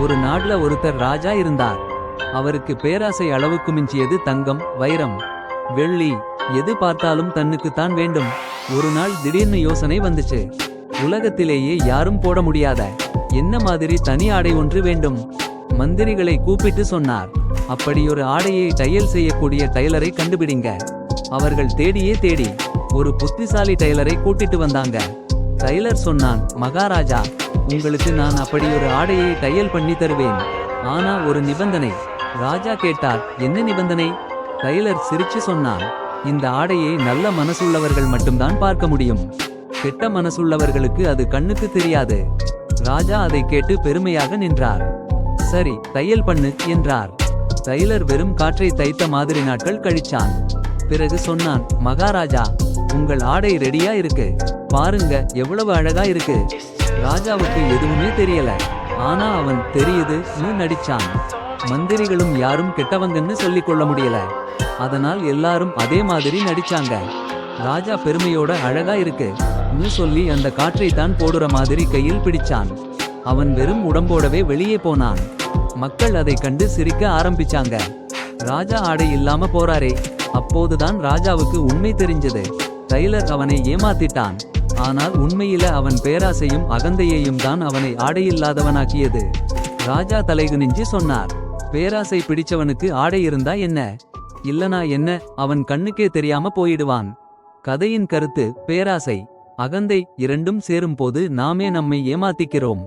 ஒரு நாட்ல ஒருத்தர் ராஜா இருந்தார். அவருக்கு பேராசை அளவுக்கு மிஞ்சியது தங்கம் வைரம். வெள்ளி எது பார்த்தாலும் தன்னுக்குத்தான் வேண்டும். ஒரு நாள் திடீர்னு யோசனை வந்துச்சு. உலகத்திலேயே யாரும் போட முடியாத என்ன மாதிரி தனி ஆடை ஒன்று வேண்டும்? மந்திரிகளை கூப்பிட்டு சொன்னார். அப்படியொரு ஆடையை தையல் செய்யக்கூடிய டைலரை கண்டுபிடிங்க. அவர்கள் தேடியே தேடி ஒரு புத்திசாலி டைலரை கூட்டிட்டு வந்தாங்க. டைலர் சொன்னான் மகாராஜா உங்களுக்கு நான் அப்படி ஒரு ஆடையை தையல் பண்ணி தருவேன். ஆனா ஒரு நிபந்தனை. ராஜா கேட்டார் என்ன நிபந்தனை? டைலர் சிரிச்சு சொன்னான் இந்த ஆடையை நல்ல மனசுள்ளவர்கள் மட்டும்தான் பார்க்க முடியும். கெட்ட மனசுள்ளவர்களுக்கு அது கண்ணுக்கு தெரியாது. ராஜா அதை கேட்டு பெருமையாக நின்றார். சரி தையல் பண்ணு என்றார். டைலர் வெறும் காற்றை தைத்த மாதிரி நாட்கள் கழிச்சான். பிறகு சொன்னான் மகாராஜா உங்கள் ஆடை ரெடியா இருக்கு. பாருங்க எவ்வளவு அழகா இருக்கு. ராஜாவுக்கு எதுவுமே தெரியல. ஆனா அவன் தெரியுதுன்னு நடிச்சான். மந்திரிகளும் யாரும் கெட்டவங்கன்னு சொல்லிக் கொள்ள முடியல. அதனால் எல்லாரும் அதே மாதிரி நடிச்சாங்க. ராஜா பெருமையோட அழகா இருக்கு. ன்னு சொல்லி அந்த காற்றை தான் போடுற மாதிரி கையில் பிடிச்சான். அவன் வெறும் உடம்போடவே வெளியே போனான். மக்கள் அதை கண்டு சிரிக்க ஆரம்பிச்சாங்க. ராஜா ஆடை இல்லாம போறாரே. அப்போதுதான் ராஜாவுக்கு உண்மை தெரிஞ்சது. டைலர் அவனை ஏமாத்திட்டான். ஆனால் உண்மையில அவன் பேராசையும் அகந்தையையும் தான் அவனை ஆடையில்லாதவனாக்கியது. ராஜா தலைகுனிஞ்சு சொன்னார் பேராசை பிடிச்சவனுக்கு ஆடை இருந்தா என்ன? இல்லனா என்ன? அவன் கண்ணுக்கே தெரியாம போயிடுவான். கதையின் கருத்து பேராசை அகந்தை இரண்டும் சேரும்போது நாமே நம்மை ஏமாத்திக்கிறோம்.